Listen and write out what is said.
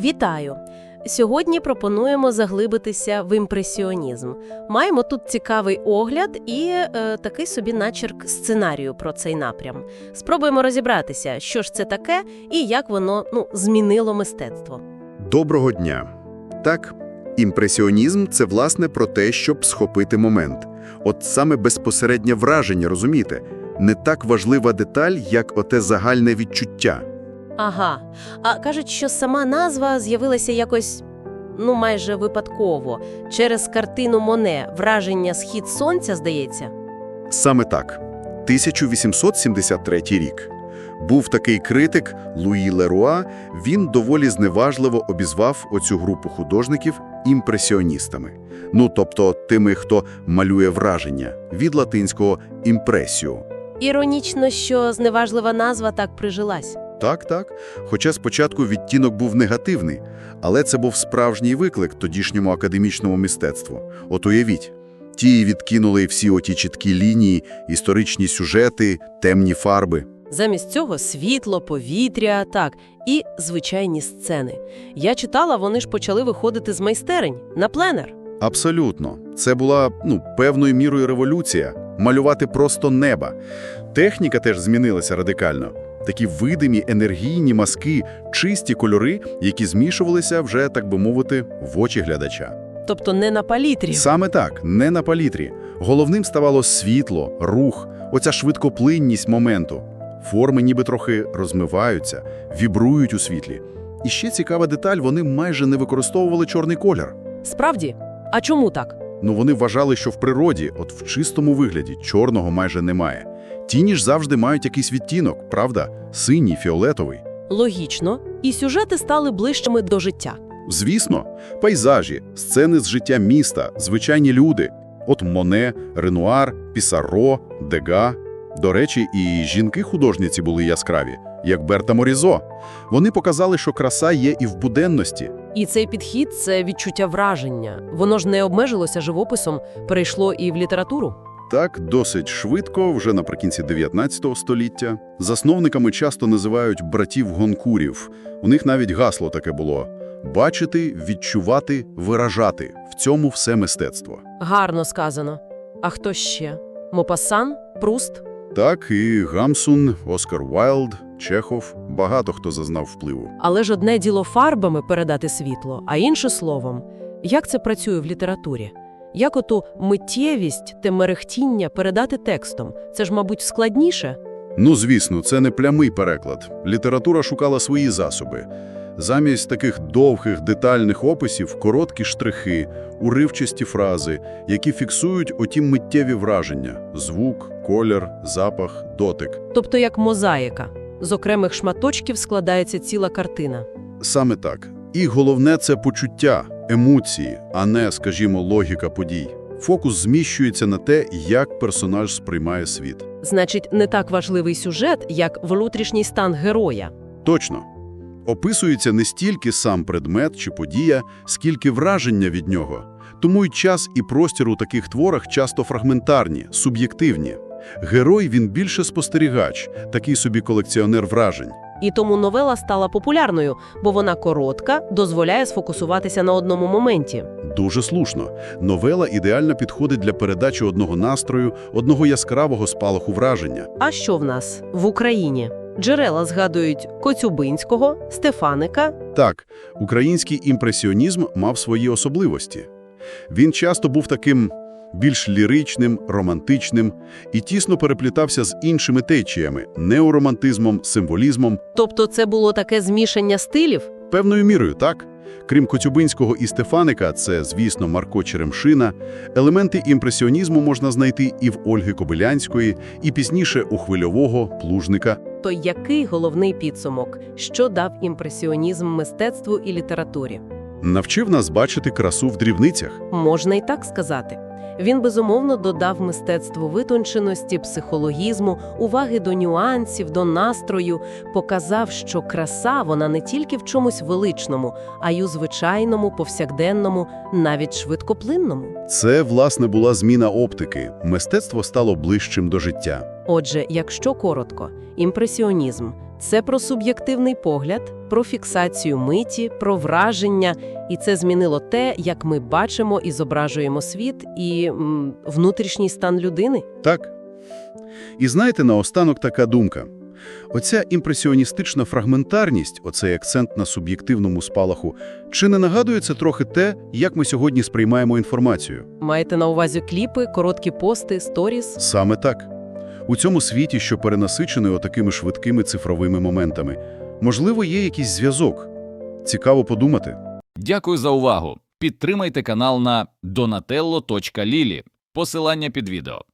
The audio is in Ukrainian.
Вітаю! Сьогодні пропонуємо заглибитися в імпресіонізм. Маємо тут цікавий огляд і е, такий собі начерк сценарію про цей напрям. Спробуємо розібратися, що ж це таке і як воно ну, змінило мистецтво. Доброго дня. Так, імпресіонізм – це, власне, про те, щоб схопити момент. От саме безпосереднє враження, розумієте? Не так важлива деталь, як оте загальне відчуття. Ага. А кажуть, що сама назва з'явилася якось ну майже випадково через картину Моне Враження схід сонця, здається. Саме так. 1873 рік. Був такий критик Луї Леруа, він доволі зневажливо обізвав оцю групу художників імпресіоністами. Ну, тобто тими, хто малює враження, від латинського «імпресіо». Іронічно, що зневажлива назва так прижилась. Так, так. Хоча спочатку відтінок був негативний, але це був справжній виклик тодішньому академічному мистецтву. От уявіть, ті відкинули всі оті чіткі лінії, історичні сюжети, темні фарби. Замість цього світло, повітря, так, і звичайні сцени. Я читала, вони ж почали виходити з майстерень на пленер. Абсолютно. Це була, ну, певною мірою революція. Малювати просто неба. Техніка теж змінилася радикально. Такі видимі, енергійні маски, чисті кольори, які змішувалися вже, так би мовити, в очі глядача. Тобто не на палітрі. Саме так, не на палітрі. Головним ставало світло, рух, оця швидкоплинність моменту. Форми ніби трохи розмиваються, вібрують у світлі. І ще цікава деталь, вони майже не використовували чорний колір. Справді? А чому так? Ну вони вважали, що в природі, от в чистому вигляді, чорного майже немає. Тіні ж завжди мають якийсь відтінок, правда? Синій, фіолетовий. Логічно. І сюжети стали ближчими до життя. Звісно, пейзажі, сцени з життя міста, звичайні люди. От Моне, Ренуар, Пісаро, Дега. До речі, і жінки-художниці були яскраві, як Берта Морізо. Вони показали, що краса є і в буденності. І цей підхід це відчуття враження. Воно ж не обмежилося живописом, перейшло і в літературу. Так, досить швидко, вже наприкінці 19 століття. Засновниками часто називають братів-гонкурів. У них навіть гасло таке було – бачити, відчувати, виражати. В цьому все мистецтво. Гарно сказано. А хто ще? Мопасан? Пруст? Так, і Гамсун, Оскар Уайлд, Чехов – багато хто зазнав впливу. Але ж одне діло фарбами передати світло, а інше словом. Як це працює в літературі? Як оту миттєвість те мерехтіння передати текстом? Це ж, мабуть, складніше? Ну, звісно, це не прямий переклад. Література шукала свої засоби. Замість таких довгих детальних описів – короткі штрихи, уривчасті фрази, які фіксують оті миттєві враження – звук, колір, запах, дотик. Тобто як мозаїка. З окремих шматочків складається ціла картина. Саме так. І головне – це почуття, емоції, а не, скажімо, логіка подій. Фокус зміщується на те, як персонаж сприймає світ. Значить, не так важливий сюжет, як внутрішній стан героя. Точно. Описується не стільки сам предмет чи подія, скільки враження від нього. Тому й час і простір у таких творах часто фрагментарні, суб'єктивні. Герой він більше спостерігач, такий собі колекціонер вражень. І тому новела стала популярною, бо вона коротка, дозволяє сфокусуватися на одному моменті. Дуже слушно. Новела ідеально підходить для передачі одного настрою, одного яскравого спалаху враження. А що в нас в Україні? Джерела згадують Коцюбинського, Стефаника. Так, український імпресіонізм мав свої особливості. Він часто був таким більш ліричним, романтичним і тісно переплітався з іншими течіями – неоромантизмом, символізмом, Тобто це було таке змішання стилів? певною мірою, так? Крім Коцюбинського і Стефаника, це, звісно, Марко Черемшина, елементи імпресіонізму можна знайти і в Ольги Кобилянської, і пізніше у Хвильового, Плужника. То який головний підсумок, що дав імпресіонізм мистецтву і літературі? Навчив нас бачити красу в дрібницях. Можна і так сказати. Він безумовно додав мистецтву витонченості, психологізму, уваги до нюансів, до настрою, показав, що краса вона не тільки в чомусь величному, а й у звичайному, повсякденному, навіть швидкоплинному. Це, власне, була зміна оптики. Мистецтво стало ближчим до життя. Отже, якщо коротко, імпресіонізм Це про суб'єктивний погляд, про фіксацію миті, про враження, і це змінило те, як ми бачимо і зображуємо світ, і м, внутрішній стан людини. Так. І знаєте, наостанок така думка. Оця імпресіоністична фрагментарність, оцей акцент на суб'єктивному спалаху, чи не нагадує це трохи те, як ми сьогодні сприймаємо інформацію? Маєте на увазі кліпи, короткі пости, сторіс? Саме так. У цьому світі, що перенасичений отакими швидкими цифровими моментами, можливо, є якийсь зв'язок. Цікаво подумати. Дякую за увагу. Підтримайте канал на donatello.lili. Посилання під відео.